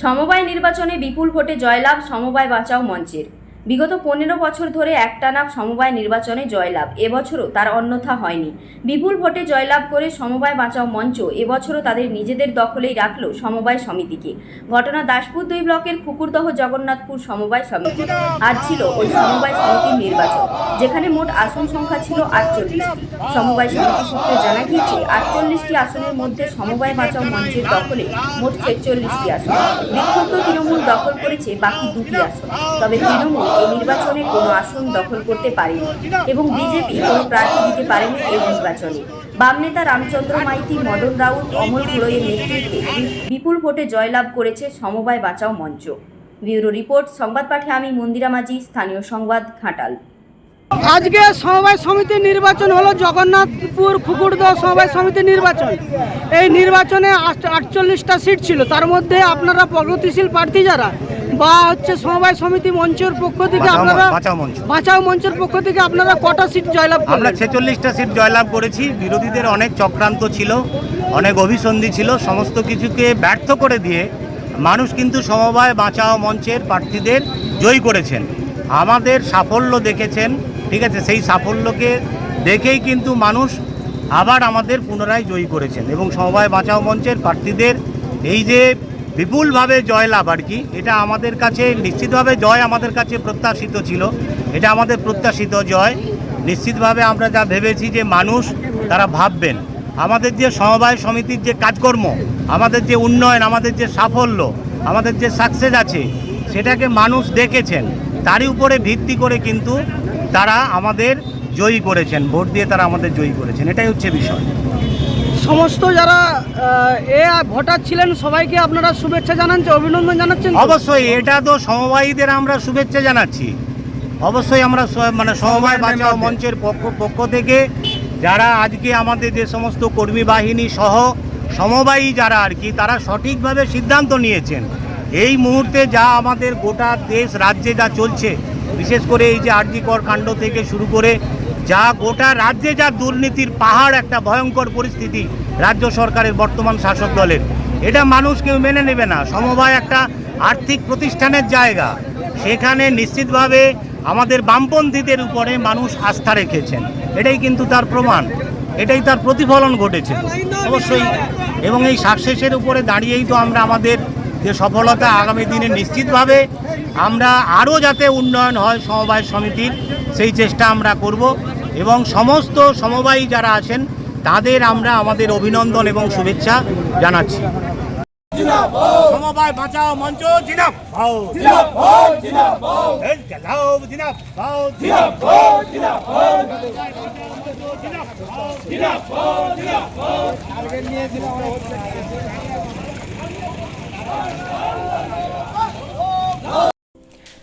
সমবায় নির্বাচনে বিপুল ভোটে জয়লাভ সমবায় বাঁচাও মঞ্চের। বিগত পনেরো বছর ধরে একটানা সমবায় নির্বাচনে জয়লাভ। এবছরও তার অন্যথা হয়নি। বিপুল ভোটে জয়লাভ করে সমবায় বাঁচাও মঞ্চ এবছরও তাদের নিজেদের দখলেই রাখল সমবায় সমিতিকে। ঘটনা দাসপুর দুই ব্লকের কুকুরদহ জগন্নাথপুর সমবায় সমিতি। আজ ছিল ওই সমবায় সমিতির নির্বাচন, যেখানে মোট আসন সংখ্যা ছিল আটচল্লিশটি। সমবায় সমিতি সূত্রে জানা গিয়েছে, আটচল্লিশটি আসনের মধ্যে সমবায় বাঁচাও মঞ্চের দখলে মোট ছেচল্লিশটি আসন। বিক্ষুব্ধ তৃণমূল দখল করেছে বাকি দুটি আসন। তবে তৃণমূল এই নির্বাচনে কোনো আসন দখল করতে পারেনি এবং বিজেপি কোনো প্রার্থী দিতে পারেনি এই নির্বাচনে। বাম নেতা রামচন্দ্র মাইতি, মদন রাউত, অমল ঘোড়ইয়ের নেতৃত্বে বিপুল ভোটে জয়লাভ করেছে সমবায় বাঁচাও মঞ্চ। ব্যুরো রিপোর্ট, সংবাদ পাঠে আমি মন্দিরা মাঝি, স্থানীয় সংবাদ, ঘাটাল। আজকে সমবায় সমিতির নির্বাচন হলো জগন্নাথপুর খুকুরদহ সমবায় সমিতির নির্বাচন। এই নির্বাচনে আট- আটচল্লিশটা সিট ছিল। তার মধ্যে আপনারা প্রগতিশীল প্রার্থী যারা বা হচ্ছে সমবায় সমিতি মঞ্চের পক্ষ থেকে আপনারা বাঁচাও মঞ্চ। বাঁচাও মঞ্চের পক্ষ থেকে আপনারা কটা সিট জয়লাভ আমরা ছেচল্লিশটা সিট জয়লাভ করেছি। বিরোধীদের অনেক চক্রান্ত ছিল অনেক অভিসন্ধি ছিল। সমস্ত কিছুকে ব্যর্থ করে দিয়ে মানুষ কিন্তু সমবায় বাঁচাও মঞ্চের প্রার্থীদের জয়ী করেছেন। আমাদের সাফল্য দেখেছেন। ঠিক আছে? সেই সাফল্যকে দেখেই কিন্তু মানুষ আবার আমাদের পুনরায় জয়ী করেছেন এবং সমবায় বাঁচাও মঞ্চের প্রার্থীদের এই যে বিপুলভাবে জয়লাভ আর কি, এটা আমাদের কাছে নিশ্চিতভাবে জয় আমাদের কাছে প্রত্যাশিত ছিল। এটা আমাদের প্রত্যাশিত জয়। নিশ্চিতভাবে আমরা যা ভেবেছি যে মানুষ তারা ভাববেন। আমাদের যে সমবায় সমিতির যে কাজকর্ম, আমাদের যে উন্নয়ন, আমাদের যে সাফল্য, আমাদের যে সাকসেস আছে, সেটাকে মানুষ দেখেছেন। তারই উপরে ভিত্তি করে কিন্তু তারা আমাদের জয়ী করেছেন ভোট দিয়ে তারা আমাদের জয়ী করেছেন এটাই হচ্ছে বিষয়। সমস্ত যারা এ ভোটার ছিলেন সবাইকে আপনারা শুভেচ্ছা জানাচ্ছেন অভিনন্দন জানাচ্ছেন। অবশ্যই এটা তো সমবায়ীদের আমরা শুভেচ্ছা জানাচ্ছি। অবশ্যই আমরা মানে সমবায় বাঁচাও মঞ্চের পক্ষ পক্ষ থেকে যারা আজকে আমাদের যে সমস্ত কর্মী বাহিনী সহ সমবায়ী যারা আর কি তারা সঠিকভাবে সিদ্ধান্ত নিয়েছেন। এই মুহূর্তে যা আমাদের গোটা দেশ রাজ্যে যা চলছে বিশেষ করে এই যে আরজিকর কাণ্ড থেকে শুরু করে যা গোটা রাজ্যে যা দুর্নীতির পাহাড়, একটা ভয়ঙ্কর পরিস্থিতি রাজ্য সরকারের বর্তমান শাসক দলের। এটা মানুষ কেউ মেনে নেবে না। সমবায় একটা আর্থিক প্রতিষ্ঠানের জায়গা। সেখানে নিশ্চিতভাবে আমাদের বামপন্থীদের উপরে মানুষ আস্থা রেখেছেন। এটাই কিন্তু তার প্রমাণ। এটাই তার প্রতিফলন ঘটেছে। অবশ্যই। এবং এই সাকসেসের উপরে দাঁড়িয়েই তো আমরা আমাদের যে সফলতা আগামী দিনে নিশ্চিতভাবে আমরা আরও যাতে উন্নয়ন হয় সমবায় সমিতির সেই চেষ্টা আমরা করব এবং সমস্ত সমবায়ী যারা আছেন তাদের আমরা আমাদের অভিনন্দন এবং শুভেচ্ছা জানাচ্ছি। সমবায় বাঁচাও মঞ্চ জিনাপ ভাও এই জ্বালাও জিনাপ ভাও